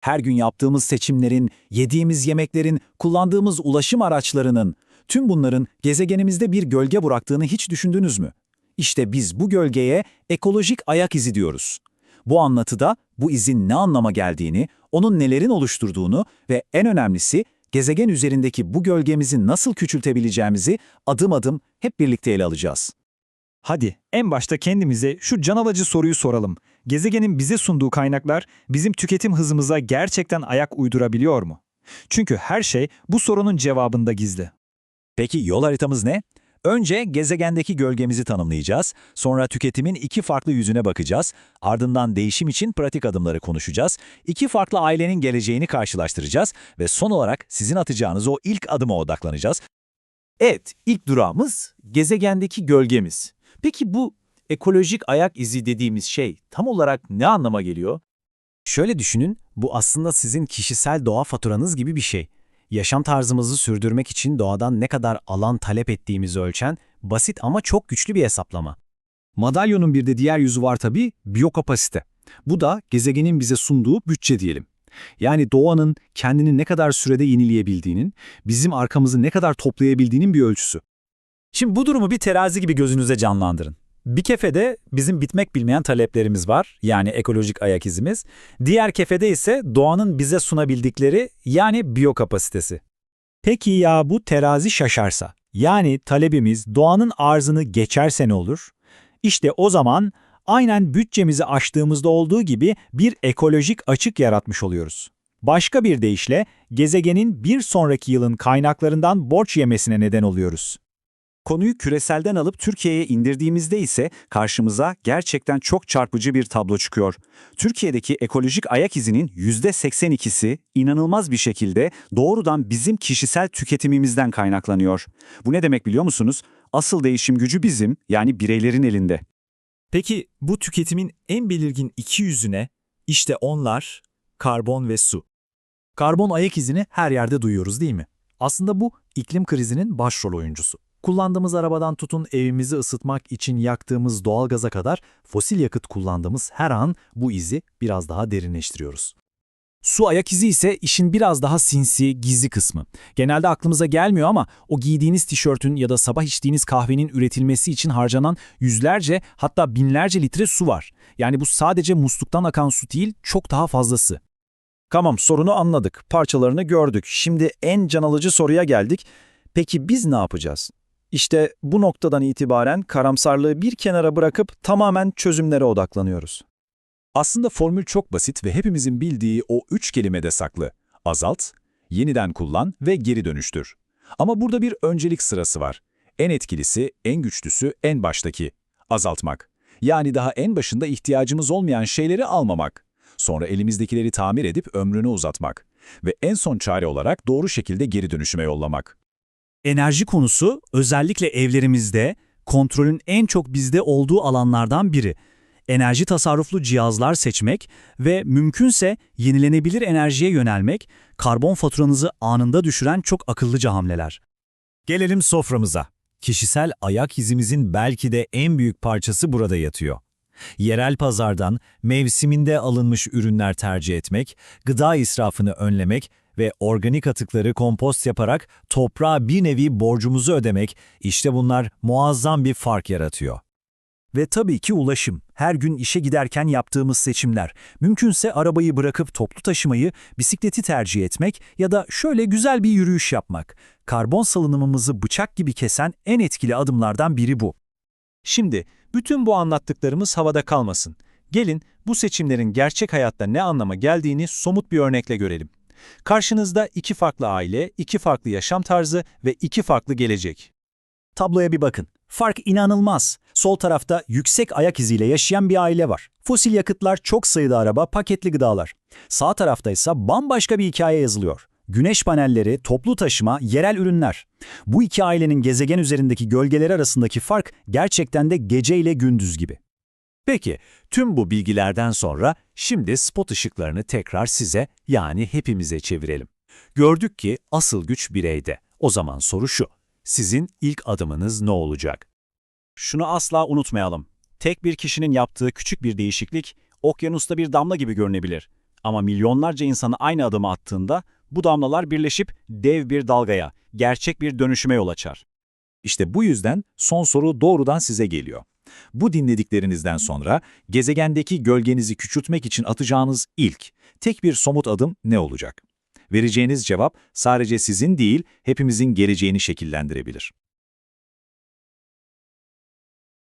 Her gün yaptığımız seçimlerin, yediğimiz yemeklerin, kullandığımız ulaşım araçlarının, tüm bunların gezegenimizde bir gölge bıraktığını hiç düşündünüz mü? İşte biz bu gölgeye ekolojik ayak izi diyoruz. Bu anlatıda bu izin ne anlama geldiğini, onun nelerin oluşturduğunu ve en önemlisi gezegen üzerindeki bu gölgemizi nasıl küçültebileceğimizi adım adım hep birlikte ele alacağız. Hadi en başta kendimize şu can alıcı soruyu soralım. Gezegenin bize sunduğu kaynaklar bizim tüketim hızımıza gerçekten ayak uydurabiliyor mu? Çünkü her şey bu sorunun cevabında gizli. Peki yol haritamız ne? Önce gezegendeki gölgemizi tanımlayacağız, sonra tüketimin iki farklı yüzüne bakacağız, ardından değişim için pratik adımları konuşacağız, iki farklı ailenin geleceğini karşılaştıracağız ve son olarak sizin atacağınız o ilk adıma odaklanacağız. Evet, ilk durağımız gezegendeki gölgemiz. Peki bu ekolojik ayak izi dediğimiz şey tam olarak ne anlama geliyor? Şöyle düşünün, bu aslında sizin kişisel doğa faturanız gibi bir şey. Yaşam tarzımızı sürdürmek için doğadan ne kadar alan talep ettiğimizi ölçen basit ama çok güçlü bir hesaplama. Madalyonun bir de diğer yüzü var tabii, biyokapasite. Bu da gezegenin bize sunduğu bütçe diyelim. Yani doğanın kendini ne kadar sürede yenileyebildiğinin, bizim arkamızı ne kadar toplayabildiğinin bir ölçüsü. Şimdi bu durumu bir terazi gibi gözünüze canlandırın. Bir kefede bizim bitmek bilmeyen taleplerimiz var, yani ekolojik ayak izimiz. Diğer kefede ise doğanın bize sunabildikleri, yani biyokapasitesi. Peki ya bu terazi şaşarsa, yani talebimiz doğanın arzını geçerse ne olur? İşte o zaman aynen bütçemizi aştığımızda olduğu gibi bir ekolojik açık yaratmış oluyoruz. Başka bir deyişle gezegenin bir sonraki yılın kaynaklarından borç yemesine neden oluyoruz. Konuyu küreselden alıp Türkiye'ye indirdiğimizde ise karşımıza gerçekten çok çarpıcı bir tablo çıkıyor. Türkiye'deki ekolojik ayak izinin %82'si inanılmaz bir şekilde doğrudan bizim kişisel tüketimimizden kaynaklanıyor. Bu ne demek biliyor musunuz? Asıl değişim gücü bizim, yani bireylerin elinde. Peki bu tüketimin en belirgin iki yüzüne işte onlar karbon ve su. Karbon ayak izini her yerde duyuyoruz değil mi? Aslında bu iklim krizinin başrol oyuncusu. Kullandığımız arabadan tutun evimizi ısıtmak için yaktığımız doğalgaza kadar fosil yakıt kullandığımız her an bu izi biraz daha derinleştiriyoruz. Su ayak izi ise işin biraz daha sinsi, gizli kısmı. Genelde aklımıza gelmiyor ama o giydiğiniz tişörtün ya da sabah içtiğiniz kahvenin üretilmesi için harcanan yüzlerce hatta binlerce litre su var. Yani bu sadece musluktan akan su değil, çok daha fazlası. Tamam sorunu anladık, parçalarını gördük. Şimdi en can alıcı soruya geldik. Peki biz ne yapacağız? İşte bu noktadan itibaren karamsarlığı bir kenara bırakıp tamamen çözümlere odaklanıyoruz. Aslında formül çok basit ve hepimizin bildiği o üç kelimede saklı. Azalt, yeniden kullan ve geri dönüştür. Ama burada bir öncelik sırası var. En etkilisi, en güçlüsü en baştaki. Azaltmak. Yani daha en başında ihtiyacımız olmayan şeyleri almamak. Sonra elimizdekileri tamir edip ömrünü uzatmak. Ve en son çare olarak doğru şekilde geri dönüşüme yollamak. Enerji konusu özellikle evlerimizde kontrolün en çok bizde olduğu alanlardan biri. Enerji tasarruflu cihazlar seçmek ve mümkünse yenilenebilir enerjiye yönelmek, karbon faturanızı anında düşüren çok akıllıca hamleler. Gelelim soframıza. Kişisel ayak izimizin belki de en büyük parçası burada yatıyor. Yerel pazardan mevsiminde alınmış ürünler tercih etmek, gıda israfını önlemek ve organik atıkları kompost yaparak toprağa bir nevi borcumuzu ödemek, işte bunlar muazzam bir fark yaratıyor. Ve tabii ki ulaşım. Her gün işe giderken yaptığımız seçimler. Mümkünse arabayı bırakıp toplu taşımayı, bisikleti tercih etmek ya da şöyle güzel bir yürüyüş yapmak. Karbon salınımımızı bıçak gibi kesen en etkili adımlardan biri bu. Şimdi bütün bu anlattıklarımız havada kalmasın. Gelin bu seçimlerin gerçek hayatta ne anlama geldiğini somut bir örnekle görelim. Karşınızda iki farklı aile, iki farklı yaşam tarzı ve iki farklı gelecek. Tabloya bir bakın. Fark inanılmaz. Sol tarafta yüksek ayak iziyle yaşayan bir aile var. Fosil yakıtlar, çok sayıda araba, paketli gıdalar. Sağ tarafta ise bambaşka bir hikaye yazılıyor. Güneş panelleri, toplu taşıma, yerel ürünler. Bu iki ailenin gezegen üzerindeki gölgeleri arasındaki fark gerçekten de gece ile gündüz gibi. Peki, tüm bu bilgilerden sonra şimdi spot ışıklarını tekrar size yani hepimize çevirelim. Gördük ki asıl güç bireyde. O zaman soru şu, sizin ilk adımınız ne olacak? Şunu asla unutmayalım. Tek bir kişinin yaptığı küçük bir değişiklik, okyanusta bir damla gibi görünebilir. Ama milyonlarca insanı aynı adımı attığında bu damlalar birleşip dev bir dalgaya, gerçek bir dönüşüme yol açar. İşte bu yüzden son soru doğrudan size geliyor. Bu dinlediklerinizden sonra gezegendeki gölgenizi küçültmek için atacağınız ilk, tek bir somut adım ne olacak? Vereceğiniz cevap sadece sizin değil, hepimizin geleceğini şekillendirebilir.